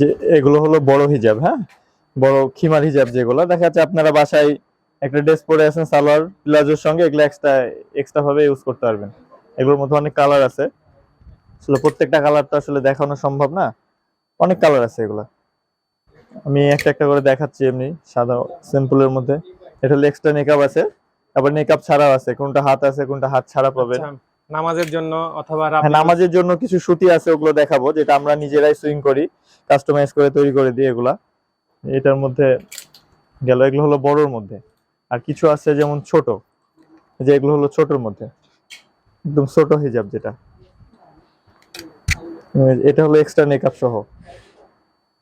যে এগুলো হলো বড় হিজাব হ্যাঁ? বড় খিমার হিজাব যেগুলো। দেখা যাচ্ছে আপনারা বাসায় একটা ড্রেস পরে আছেন সালোয়ার প্লাজোর সঙ্গে এগুলো এক্সট্রা এক্সট্রা ভাবে ইউজ করতে পারবেন। এগুলোর মধ্যে অনেক কালার আছে। আসলে প্রত্যেকটা কালার তো আসলে দেখানো সম্ভব না। অনেক কালার আছে এগুলা। আমি একটা একটা করে দেখাচ্ছি এমনি সাদা সিম্পলের মধ্যে। এটা হলো এক্সট্রা মেকআপ আছে আবার মেকআপ ছাড়াও আছে। কোনটা হাত আছে কোনটা হাত ছাড়া পাবেন। আচ্ছা, নামাজের জন্য অথবা হ্যাঁ নামাজের জন্য কিছু সুতি আছে ওগুলো দেখাবো যেটা আমরা নিজেরাই সুইং করি কাস্টমাইজ করে তৈরি করে দিই এগুলা। এটার মধ্যে গেল এগুলো হলো বড়র মধ্যে। আর কিছু আছে যেমন ছোট যে এগুলো হলো ছোটর মধ্যে। একদম ছোট হিজাব যেটা। এটা হলো এক্সট্রা মেকআপ সহ।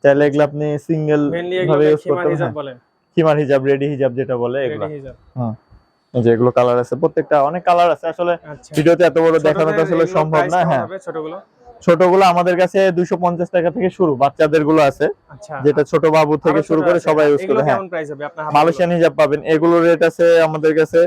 চাইলে এগুলো আপনি সিঙ্গেল ভাবে ইউজ করতে হিজাব হ্যাঁ, বলেন। খিমার হিজাব রেডি হিজাব যেটা বলে এগুলো। এই যে এগুলো কালার আছে প্রত্যেকটা অনেক কালার আছে। আসলে আচ্ছা। ভিডিওতে এত বড় দেখানো তো আসলে সম্ভব না হ্যাঁ। ছোটগুলো? ছোটগুলো আমাদের কাছে দুইশো পঞ্চাশ টাকা থেকে শুরু বাচ্চাদেরগুলো আছে। আচ্ছা। যেটা ছোট বাবু থেকে শুরু করে সবাই ইউজ করে হ্যাঁ। কেমন প্রাইস হবে? আপনার মালয়েশিয়ান হিজাব পাবেন। এগুলোর রেট আছে আমাদের কাছে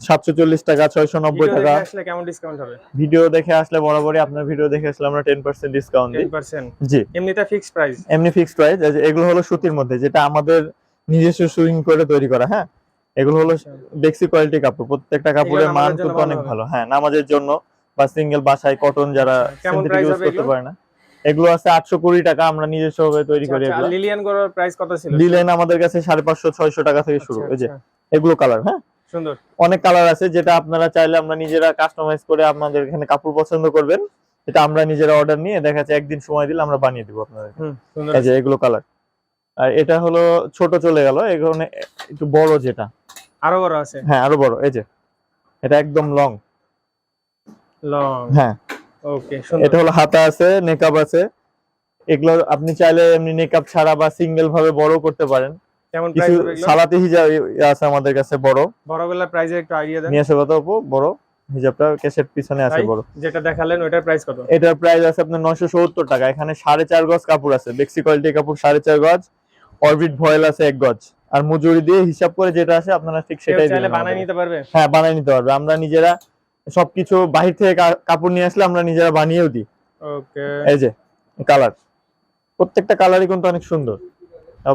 সাতশো চল্লিশ টাকা ছয়শো নব্বই টাকা। আসলে কেমন ডিসকাউন্ট হবে? ভিডিও দেখে আসলে বরাবরই আপনার ভিডিও দেখে আসলে আমরা টেন পার্সেন্ট ডিসকাউন্ট দিই। 10% জি। এমনিতে ফিক্সড প্রাইস এমনি ফিক্সড প্রাইস এগুলো হলো সুতির মধ্যে যেটা আমাদের নিজস্ব সুইং করে তৈরি করা হ্যাঁ। এগুলো হলো বেক্সি কোয়ালিটি কাপড়। প্রত্যেকটা কাপড়ের মান জন্য কিন্তু অনেক ভালো হ্যাঁ নামাজের জন্য বা সিঙ্গেল বাসায় কটন যারা price use হবে করতে পারে না। এগুলো আছে আটশো কুড়ি টাকা আমরা নিজস্ব ভাবে তৈরি করি আচ্ছা, এগুলো। লিলিয়ান প্রাইস কত ছিল? লিলেন আমাদের কাছে সাড়ে পাঁচশো ছয়শো টাকা থেকে শুরু আচ্ছা, এই যে আচ্ছা, এগুলো কালার হ্যাঁ? সুন্দর। অনেক কালার আছে যেটা আপনারা চাইলে আমরা নিজেরা কাস্টমাইজ করে আপনাদের এখানে কাপড় পছন্দ করবেন। এটা আমরা নিজেরা অর্ডার নিয়ে দেখা যাচ্ছে একদিন সময় দিলে আমরা বানিয়ে দিব আপনাদের। এই যে এগুলো কালার আর এটা হলো ছোট চলে গেল এখানে একটু বড় যেটা। আরও বড় আছে? হ্যাঁ আরও বড় এই যে। এটা একদম লং লং হ্যাঁ। ওকে এটা হলো হাতা আছে নেকআপ আছে। এগুলো আপনি চাইলে এমনি নেকআপ ছাড়া বা সিঙ্গেল ভাবে বড় করতে পারেন। কেমন প্রাইস হবে সালাতে হিজাব আছে আমাদের কাছে বড়। বড়গুলোর প্রাইসের একটু আইডিয়া দেন। নিয়ে আসে কত আপু বড় হিজাবটা কেসের পিছনে আছে বড়। যেটা দেখালেন ওটার প্রাইস কত? এটার প্রাইস আছে আপনার নয়শো সত্তর টাকা। এখানে সাড়ে চার গজ কাপড় আছে। বেক্সি কোয়ালিটি কাপড় সাড়ে চার গজ। অরবিট ভয়েল আছে এক গজ। আর মজুরি দিয়ে হিসাব করে যেটা আসে আপনারা ঠিক সেটাই বানাই নিতে পারবে? হ্যাঁ বানিয়ে নিতে পারবে। আমরা নিজেরা সবকিছু বাহির থেকে কাপড় নিয়ে আসলে আমরা নিজেরা বানিয়েও দিই। ওকে। এই যে কালার। প্রত্যেকটা কালারই কিন্তু অনেক সুন্দর।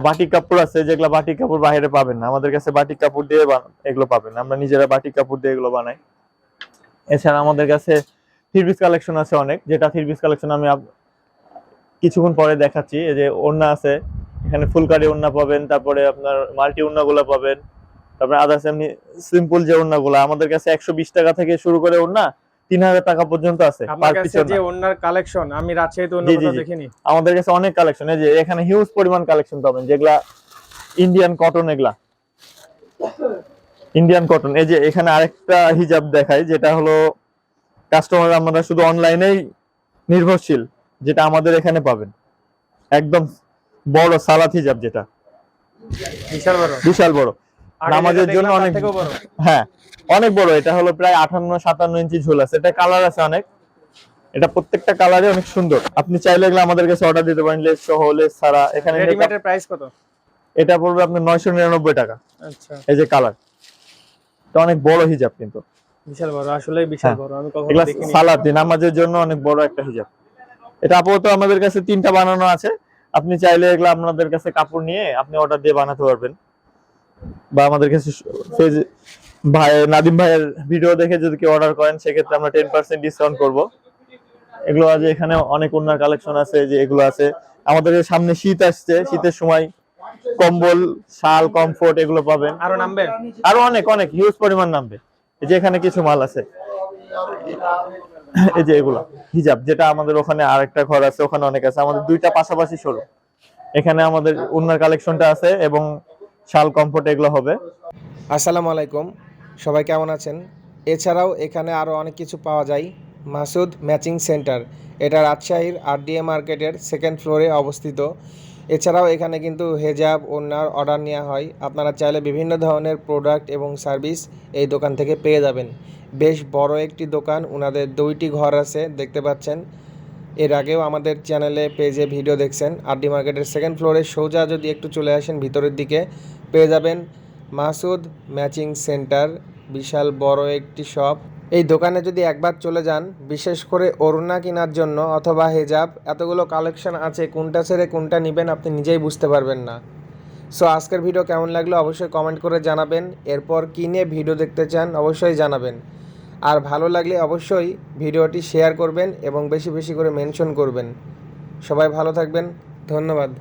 বাটিক কাপড় আছে যেগুলো বাটিক কাপড় বাইরে পাবেন না। আমাদের কাছে বাটিক কাপড় দিয়ে এগুলো পাবেন আমরা নিজেরা বাটিক কাপড় দিয়ে এগুলো বানাই। এছাড়া আমাদের কাছে থ্রি পিস কালেকশন আছে অনেক। যেটা থ্রি পিস কালেকশন আমি কিছুক্ষণ পরে দেখাচ্ছি। এই যে ওড়না আছে এখানে ফুলকারি ওড়না পাবেন তারপরে আপনার মাল্টি ওড়নাগুলো পাবেন তারপরে আদার্স এমনি সিম্পল যে ওড়নাগুলো আমাদের কাছে একশো বিশ টাকা থেকে শুরু করে ওড়না তিন হাজার টাকা পর্যন্ত আছে কালেকশন আমি রাজশাহীতে অন্য। দেখিনি। আমাদের কাছে অনেক কালেকশন এই যে এখানে হিউজ পরিমাণ কালেকশন পাবেন যেগুলা ইন্ডিয়ান কটন এগুলা। ইন্ডিয়ান কটন এই যে এখানে আরেকটা হিজাব দেখাই যেটা হলো কাস্টমার আমরা শুধু অনলাইনেই নির্ভরশীল যেটা আমাদের এখানে পাবেন। একদম বড় সালাত হিজাব যেটা। বিশাল বড়। বিশাল বড়। নামাজের জন্য অনেক বড়। হ্যাঁ অনেক বড়। এটা হলো প্রায় আঠান্ন সাতান্ন ইঞ্চি ঝোল আছে। এটা কালার আছে অনেক। এটা প্রত্যেকটা কালারে অনেক সুন্দর। আপনি চাইলে এগুলো আমাদের কাছে অর্ডার দিতে পারেন। লেস সহ লেস ছাড়া। এখানে রেডিমেডের প্রাইস কত? এটা পড়বে আপনার নয়শো নিরানব্বই টাকা। আচ্ছা। এই যে কালার এটা অনেক বড় হিজাব কিন্তু। বিশাল বড়। আসলে বিশাল হ্যাঁ। বড়। আমি কখনো দেখিনি। সালাদ নামাজের জন্য অনেক বড় একটা হিজাব। এটা আপাতত আমাদের কাছে তিনটা বানানো আছে। আপনি চাইলে এগুলো আপনাদের কাছে কাপড় নিয়ে আপনি অর্ডার দিয়ে বানাতে পারবেন। বা আমাদের কাছে ভাই নাদিম ভাইয়ের ভিডিও দেখে যদি কেউ অর্ডার করেন সেক্ষেত্রে আমরা টেন পার্সেন্ট ডিসকাউন্ট করব। এগুলো আছে এখানে অনেক অন্য কালেকশন আছে যে এগুলো আছে। আমাদের সামনে শীত আসছে শীতের সময় কম্বল শাল কমফোর্ট এগুলো পাবেন। আরও নামবে? আরও অনেক অনেক হিউজ পরিমাণ নামবে। এই যে এখানে কিছু মাল আছে। এই যে এগুলা, হিজাব, যেটা আমাদের ওখানে আরেকটা ঘর আছে, ওখানে অনেক আছে। আমাদের দুইটা পাশাপাশি শোরু এখানে আমাদের উন্নার কালেকশনটা আছে এবং শাল, কমফোর্ট এগুলো হবে। আসসালামু আলাইকুম। সবাই কেমন আছেন? এছাড়াও এখানে আরও অনেক কিছু পাওয়া যায়। Masud matching centre. এটা রাজশাহীর আর আরডিএ মার্কেটের সেকেন্ড ফ্লোরে অবস্থিত। এছাড়াও এখানে কিন্তু হেজাব ওনার অর্ডার নেওয়া হয়। আপনারা চাইলে বিভিন্ন ধরনের প্রোডাক্ট এবং সার্ভিস এই দোকান থেকে পেয়ে যাবেন। বেশ বড় একটি দোকান ওনাদের দুইটি ঘর আছে, দেখতে পাচ্ছেন। এর আগেও আমাদের চ্যানেলে পেজে ভিডিও দেখছেন। আরডি মার্কেটের সেকেন্ড ফ্লোরে সোজা যদি একটু চলে আসেন ভিতরের দিকে, পেয়ে যাবেন মাসুদ ম্যাচিং সেন্টার, বিশাল বড় একটি শপ এই দোকানে যদি একবার চলে যান, বিশেষ করে ওড়না কেনার জন্য অথবা হেজাব, এতগুলো কালেকশন আছে, কোনটা ছেড়ে কোনটা নেবেন আপনি নিজেই বুঝতে পারবেন না। সো, আজকের ভিডিও কেমন লাগল অবশ্যই কমেন্ট করে জানাবেন। এরপর কী নিয়ে ভিডিও দেখতে চান অবশ্যই জানাবেন। আর ভালো লাগলে অবশ্যই ভিডিওটি শেয়ার করবেন এবং বেশি বেশি করে মেনশন করবেন। সবাই ভালো থাকবেন। ধন্যবাদ।